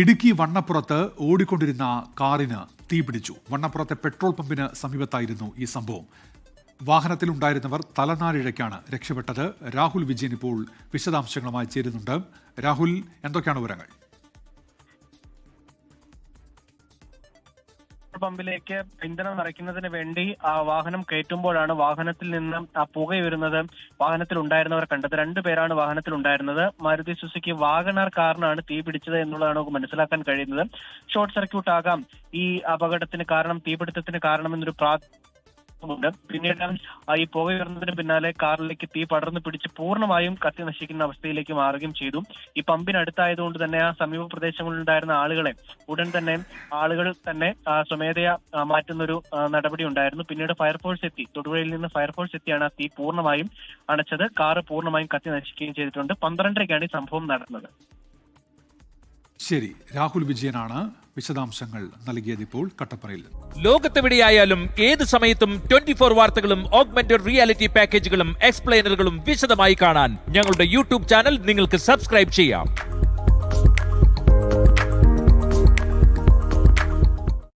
ഇടുക്കി വണ്ണപ്പുറത്ത് ഓടിക്കൊണ്ടിരുന്ന കാറിന് തീപിടിച്ചു വണ്ണപ്പുറത്തെ പെട്രോൾ പമ്പിന് സമീപത്തായിരുന്നു ഈ സംഭവം. വാഹനത്തിലുണ്ടായിരുന്നവർ തലനാരിഴയ്ക്കാണ് രക്ഷപ്പെട്ടത്. രാഹുൽ വിജയൻ ഇപ്പോൾ വിശദാംശങ്ങളുമായി ചേരുന്നുണ്ട്. രാഹുൽ എന്തൊക്കെയാണ് വിവരങ്ങൾ? പമ്പിലേക്ക് ഇന്ധനം നിറയ്ക്കുന്നതിന് വേണ്ടി ആ വാഹനം കയറ്റുമ്പോഴാണ് വാഹനത്തിൽ നിന്ന് ആ പുക വരുന്നത് വാഹനത്തിൽ ഉണ്ടായിരുന്നവർ കണ്ടത്. രണ്ടു പേരാണ് വാഹനത്തിൽ ഉണ്ടായിരുന്നത്. മാരുതി സുസുക്കി വാഗണർ കാറിനാണ് തീ പിടിച്ചത് എന്നുള്ളതാണ് നമുക്ക് മനസ്സിലാക്കാൻ കഴിയുന്നത്. ഷോർട്ട് സർക്യൂട്ട് ആകാം ഈ അപകടത്തിന് കാരണം തീപിടുത്തത്തിന് കാരണമെന്നൊരു പ്രാ ഉണ്ട് പിന്നീട് ഈ പുക ഉയർന്നതിന് പിന്നാലെ കാറിലേക്ക് തീ പടർന്നു പിടിച്ച് പൂർണമായും കത്തി നശിക്കുന്ന അവസ്ഥയിലേക്ക് മാറുകയും ചെയ്തു. ഈ പമ്പിനടുത്തായതുകൊണ്ട് തന്നെ ആ സമീപ പ്രദേശങ്ങളിൽ ഉണ്ടായിരുന്ന ആളുകളെ ഉടൻ തന്നെ ആളുകൾ തന്നെ സ്വമേധയാ മാറ്റുന്നൊരു നടപടി ഉണ്ടായിരുന്നു. പിന്നീട് ഫയർഫോഴ്സ് എത്തി. തൊടുപുഴയിൽ നിന്ന് ഫയർഫോഴ്സ് എത്തിയാണ് ആ തീ പൂർണമായും അണച്ചത്. കാറ് പൂർണമായും കത്തി നശിക്കുകയും ചെയ്തിട്ടുണ്ട്. പന്ത്രണ്ടരയ്ക്കാണ് ഈ സംഭവം നടന്നത്. ശരി. രാഹുൽ വിജയനാണ്. വിശദാംശങ്ങൾ നൽകിയത് ഇപ്പോൾ കട്ടപ്പനയിൽ ലോകത്തെവിടെയായാലും ഏത് സമയത്തും ട്വന്റി ഫോർ വാർത്തകളും ഓഗ്മെന്റഡ് റിയാലിറ്റി പാക്കേജുകളും എക്സ്പ്ലെയിനറുകളും വിശദമായി കാണാൻ ഞങ്ങളുടെ യൂട്യൂബ് ചാനൽ നിങ്ങൾക്ക് സബ്സ്ക്രൈബ് ചെയ്യാം.